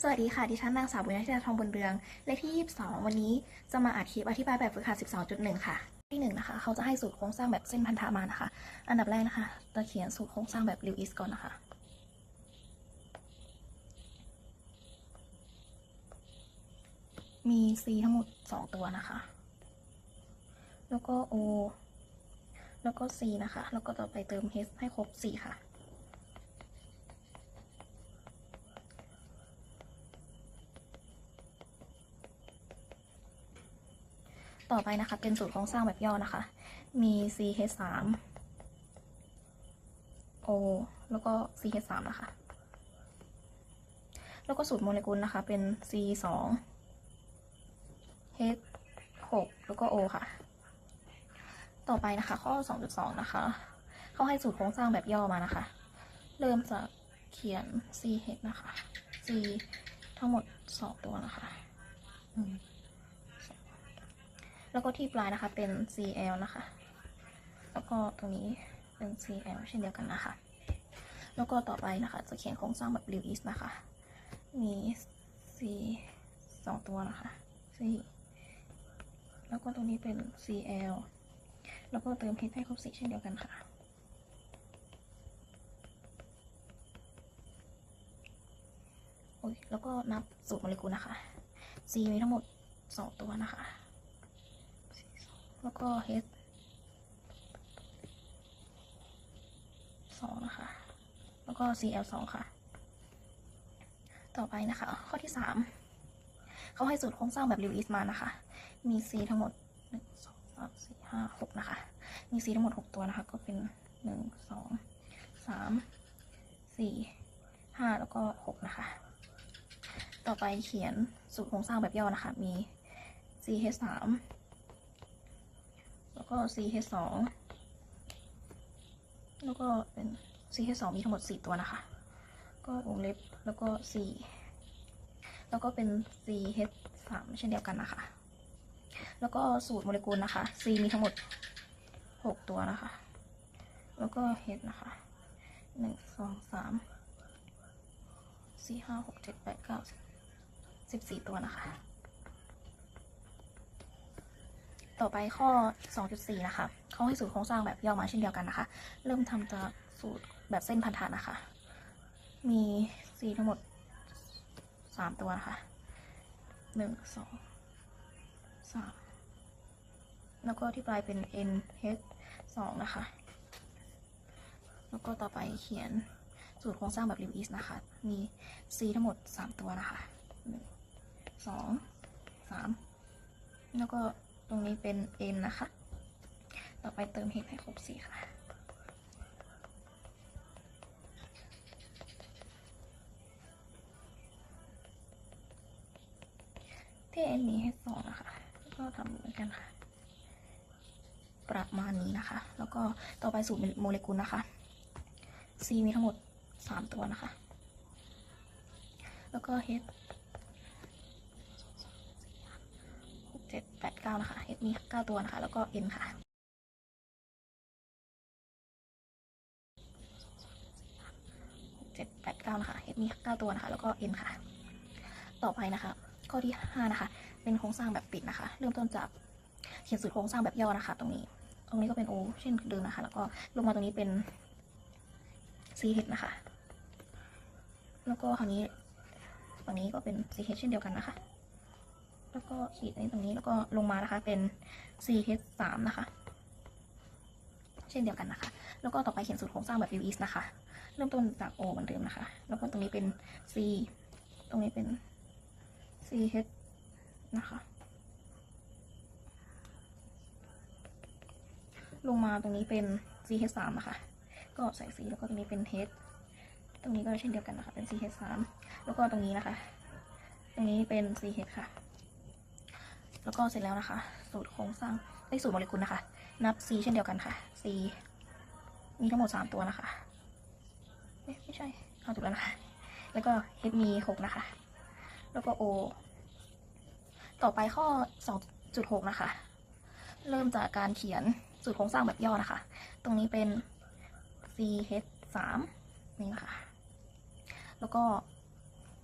สวัสดีค่ะ ดิฉันนางสาวบุญญาธิดาทองบนเรือง เลขที่ 22 วันนี้จะมาอัดคลิปอธิบายแบบฝึกหัด 12.1 ค่ะ ที่1นะคะ เขาจะให้สูตรโครงสร้างแบบเส้นพันธะมานะคะ อันดับแรกนะคะจะเขียนสูตรโครงสร้างแบบลิวอิสก่อนนะคะ มี C ทั้งหมด 2 ตัวนะคะ แล้วก็ O แล้วก็ C นะคะ แล้วก็ต่อไปเติม H ให้ครบ 4 ค่ะ ต่อไปนะคะ เป็นสูตรโครงสร้างแบบย่อนะคะ มี CH3 O แล้วก็ CH3 นะคะ แล้วก็สูตรโมเลกุลนะคะ เป็น C2 H6 แล้วก็ O ค่ะ ต่อไปนะคะ ข้อ 2.2 นะคะ เขาให้สูตรโครงสร้างแบบย่อมานะคะ เริ่มจากเขียน CH นะคะ C ทั้งหมด 2 ตัวนะคะ อืม แล้วก็ที่ปลายนะคะเป็น CL นะคะ แล้วก็ตรงนี้เป็น CL เช่นเดียวกันนะคะ แล้วก็ต่อไปนะคะ จะเขียนโครงสร้างแบบ Lewis นะคะ มี C สองตัวนะคะ C แล้วก็ตรงนี้เป็น CL แล้วก็เติม H ให้ครบสีเช่นเดียวกันค่ะโอ้ยแล้วก็นับสูตรโมเลกุลนะคะ C มีทั้งหมดสองตัวนะคะ แล้วก็ H สองนะคะ แล้วก็ CL สองค่ะ ต่อไปนะคะ ข้อที่สามเขาให้สูตรโครงสร้างแบบ Lewis มานะคะ มี C ทั้งหมดหนึ่งสองสามสี่ห้าหกนะคะ มี C ทั้งหมดหกตัวนะคะ ก็เป็นหนึ่งสองสามสี่ห้าแล้วก็หกนะคะ ต่อไปเขียนสูตรโครงสร้างแบบย่อนะคะ มี CH สาม แล้วก็ CH2 แล้วก็เป็น CH2 มีทั้งหมด 4 ตัวนะคะ ก็วงเล็บแล้วก็ C แล้วก็เป็น CH3 เช่นเดียวกันนะคะ แล้วก็สูตรโมเลกุลนะคะ C มีทั้งหมด 6 ตัวนะคะ แล้วก็ H นะคะหนึ่งสองสามสี่ห้าหกเจ็ดแปดเก้าสิบสิบสี่ตัวนะคะ ต่อไปข้อ 2.4 นะคะ เขาให้สูตรโครงสร้างแบบย่อมาเช่นเดียวกันนะคะ เริ่มทำจากสูตรแบบเส้นพันธะนะคะ มี C ทั้งหมด 3 ตัวนะคะ 1 2 3 แล้วก็ที่ปลายเป็น N H 2นะคะ แล้วก็ต่อไปเขียนสูตรโครงสร้างแบบ Lewis นะคะ มี C ทั้งหมด 3 ตัวนะคะ 1 2 3 แล้วก็ ตรงนี้เป็น n นะคะ ต่อไปเติม h ให้ครบสี่ค่ะที่ n นี้ให้สองนะคะก็ทำเหมือนกันค่ะ ประมาณนี้นะคะ แล้วก็ต่อไปสูตรโมเลกุลนะคะ C มีทั้งหมดสามตัวนะคะ แล้วก็ H หก เก้านะคะ H มีเก้าตัวนะคะ แล้วก็ N ค่ะหกเจ็ดแปดเก้านะคะ H มีเก้าตัวนะคะ แล้วก็ N ค่ะ ต่อไปนะคะ ข้อที่ห้านะคะ เป็นโครงสร้างแบบปิดนะคะ เริ่มต้นจากเขียนสูตรโครงสร้างแบบย่อนะคะ ตรงนี้ ตรงนี้ก็เป็น O เช่นเดิมนะคะ แล้วก็ลงมาตรงนี้เป็น CH นะคะ แล้วก็คราวนี้ฝั่งนี้ก็เป็น CH เช่นเดียวกันนะคะ แล้วก็ขีดในตรงนี้แล้วก็ลงมานะคะเป็น CH 3 นะคะ เช่นเดียวกันนะคะ แล้วก็ต่อไปเขียนสูตรโครงสร้างแบบ Lewis นะคะ เริ่มต้นจาก O เหมือนเดิมนะคะ แล้วก็ตรงนี้เป็น C ตรงนี้เป็น CH นะคะลงมาตรงนี้เป็น CH 3 นะคะ ก็ใส่ C แล้วก็ตรงนี้เป็น H ตรงนี้ก็เช่นเดียวกันนะคะ เป็น CH 3 แล้วก็ตรงนี้นะคะ ตรงนี้เป็น CH ค่ะ แล้วก็เสร็จแล้วนะคะ สูตรโครงสร้างได้สูตรโมเลกุลนะคะ นับ C เช่นเดียวกันค่ะ C มีทั้งหมด 3 ตัวนะคะเอ๊ะไม่ใช่เอาถูกแล้วนะคะ แล้วก็ H มี 6 นะคะ แล้วก็ O ต่อไปข้อ 2.6 นะคะ เริ่มจากการเขียนสูตรโครงสร้างแบบย่อนะคะ ตรงนี้เป็น CH 3นี่นะคะ แล้วก็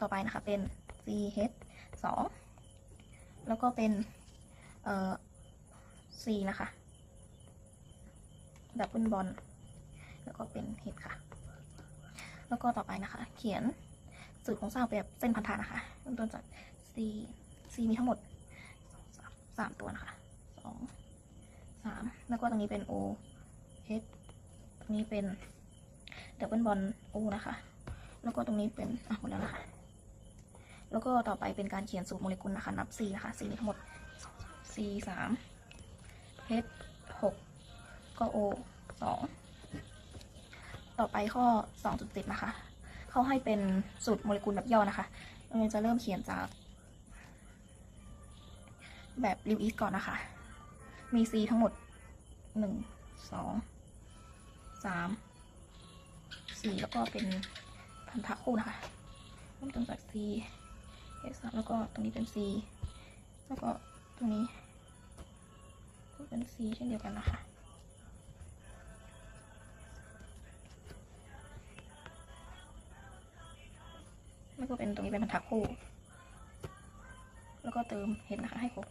ต่อไปนะคะเป็น C H สอง แล้วก็เป็น เอ่อ C นะคะ ดับเบิลบอลแล้วก็เป็น H ค่ะ แล้วก็ต่อไปนะคะ เขียนสูตรโครงสร้างแบบเส้นพันธะนะคะเริ่มต้นจาก C C มีทั้งหมดสามสามตัวนะคะสองสามแล้วก็ตรงนี้เป็น O H ตรงนี้เป็นดับเบิลบอล O นะคะ แล้วก็ตรงนี้เป็นอะหมดแล้วนะคะ แล้วก็ต่อไปเป็นการเขียนสูตรโมเลกุลนะคะนับ C นะคะ C มีทั้งหมด C สาม H หกก็ O สองต่อไปข้อ2.7นะคะ เขาให้เป็นสูตรโมเลกุลแบบย่อนะคะเราจะเริ่มเขียนจาก แบบลิวอิสก่อนนะคะ มี C ทั้งหมด 1 2 3 4 แล้วก็เป็นพันธะคู่นะคะเริ่มต้นจาก C S แล้วก็ตรงนี้เป็น C แล้วก็ตรงนี้ก็เป็น C เช่นเดียวกันนะคะแล้วก็เป็นตรงนี้เป็นพันธะคู่ แล้วก็เติมเห็นนะคะให้ครบ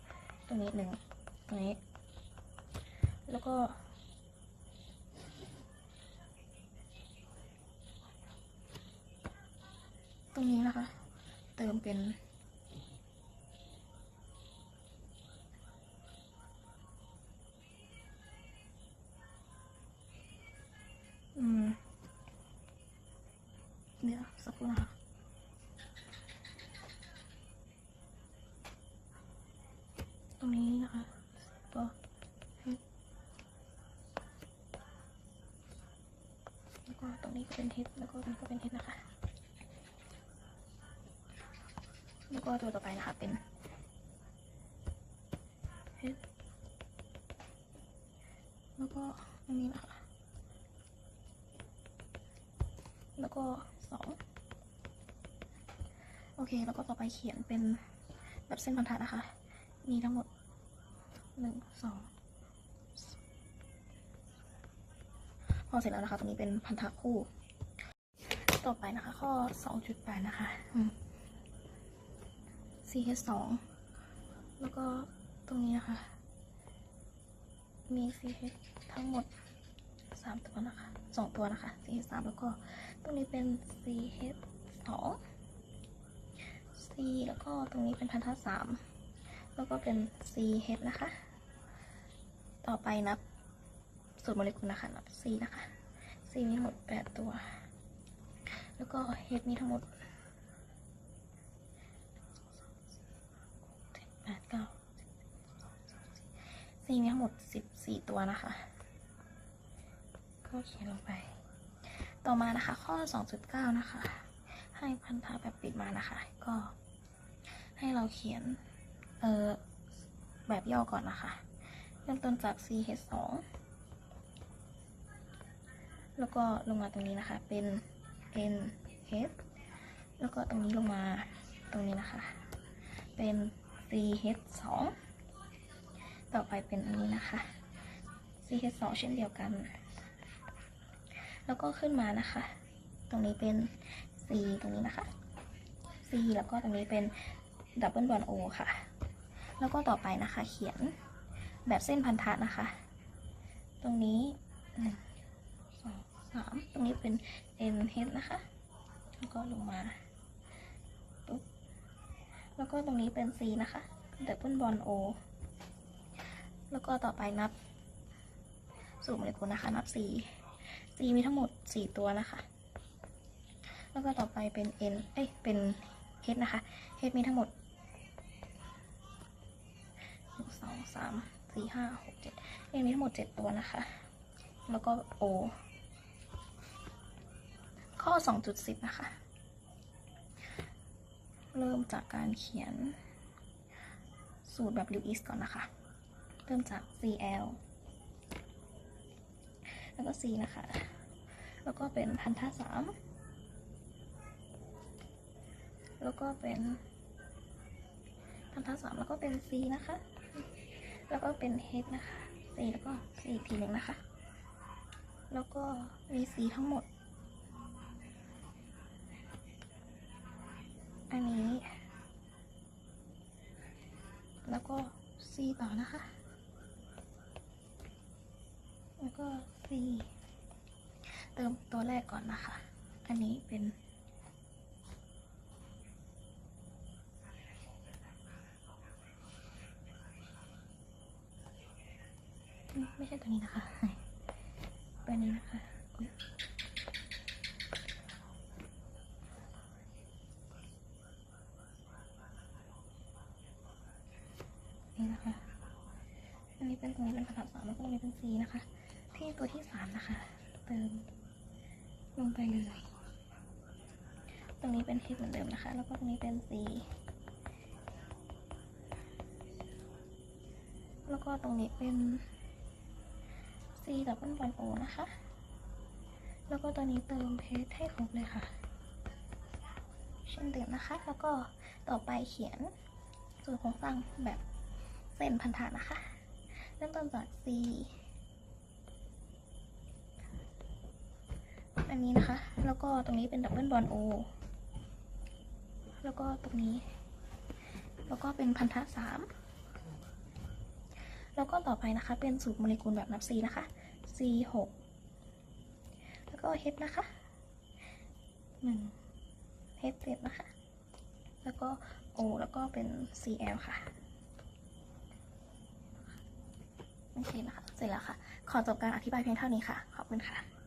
ตรงนี้หนึ่งตรงนี้ แล้วก็ตรงนี้นะคะ เติมเป็นอืมเดี๋ยวสักครู่นะคะตรงนี้นะคะก็แล้วก็ตรงนี้ก็เป็นเฮดแล้วก็ตรงนี้ก็เป็นเฮดนะคะ แล้วก็ตัวต่อไปนะคะเป็นเฮดแล้วก็ตรงนี้นะคะ แล้วก็สองโอเค แล้วก็ต่อไปเขียนเป็นแบบเส้นบรรทัดนะคะ มีทั้งหมดหนึ่งสองพอเสร็จแล้วนะคะ ตรงนี้เป็นพันธะคู่ ต่อไปนะคะ ข้อสองจุดแปดนะคะ อืม CH สองแล้วก็ตรงนี้นะคะ มี CH ทั้งหมดสามตัวนะคะสองตัวนะคะ CH สามแล้วก็ตรงนี้เป็น CH สอง C แล้วก็ตรงนี้เป็นพันธะสามแล้วก็เป็น C H นะคะ ต่อไปนับสูตรโมเลกุลนะคะนับ C นะคะ C มีทั้งหมด 8 ตัว แล้วก็ H มีทั้งหมดเจ็ดแปดเก้า C มีทั้งหมด14ตัวนะคะ ก็เขียนลงไป ต่อมานะคะ ข้อ2.9นะคะ ให้พันธะแบบปิดมานะคะ ก็ให้เราเขียน เออแบบย่อก่อนนะคะ เริ่มต้นจาก ch 2แล้วก็ลงมาตรงนี้นะคะ เป็น nh แล้วก็ตรงนี้ลงมาตรงนี้นะคะ เป็น ch 2 ต่อไปเป็นอันนี้นะคะ ch 2 เช่นเดียวกัน แล้วก็ขึ้นมานะคะ ตรงนี้เป็น c ตรงนี้นะคะ c แล้วก็ตรงนี้เป็นดับเบิลบอลโอค่ะ แล้วก็ต่อไปนะคะ เขียนแบบเส้นพันธะนะคะ ตรงนี้หนึ่งสองสามตรงนี้เป็น N H นะคะ แล้วก็ลงมาปุ๊บแล้วก็ตรงนี้เป็น C นะคะดับเบิลบอลโอ แล้วก็ต่อไปนับสูตรโมเลกุลนะคะ นับ C C มีทั้งหมด4ตัวนะคะ แล้วก็ต่อไปเป็น N เอ้ยเป็น H นะคะ H มีทั้งหมดหนึ่งสองสามสี่ห้าหกเจ็ดเองมีทั้งหมดเจ็ดตัวนะคะ แล้วก็ O ข้อสองจุดสิบนะคะ เริ่มจากการเขียนสูตรแบบลิวอิสก่อนนะคะ เริ่มจาก CL แล้วก็ C นะคะ แล้วก็เป็นพันธะสามแล้วก็เป็นพันธะสามแล้วก็เป็น C นะคะ แล้วก็เป็น H นะคะ C แล้วก็ C อีกทีหนึ่งนะคะ แล้วก็มี C ทั้งหมด อันนี้ แล้วก็ C ต่อนะคะ แล้วก็ C เติมตัวแรกก่อนนะคะ อันนี้เป็นไม่ใช่ตัวนี้นะคะตัวนี้นะคะนี่นะคะ อันนี้เป็นตรงนี้เป็นภาษาสามแล้วก็ตรงนี้เป็น C นะคะ ที่ตัวที่สามนะคะ เติมลงไปเลย ตรงนี้เป็น H เหมือนเดิมนะคะ แล้วก็ตรงนี้เป็น C แล้วก็ตรงนี้เป็น C ดับเบิลบอลโอนะคะ แล้วก็ตัวนี้เติมเพชรให้ครบเลยค่ะ เช่นเดิมนะคะ แล้วก็ต่อไปเขียนส่วนโครงสร้างแบบเส้นพันธะนะคะ เริ่มต้นจาก C อันนี้นะคะ แล้วก็ตรงนี้เป็นดับเบิลบอลโอ แล้วก็ตรงนี้ แล้วก็เป็นพันธะสามแล้วก็ต่อไปนะคะ เป็นสูตรโมเลกุลแบบนับ C นะคะ C หกแล้วก็ H นะคะหนึ่ง H เจ็ดนะคะ แล้วก็ O แล้วก็เป็น Cl ค่ะโอเคนะคะ เสร็จแล้วค่ะ ขอจบการอธิบายเพียงเท่านี้ค่ะ ขอบคุณค่ะ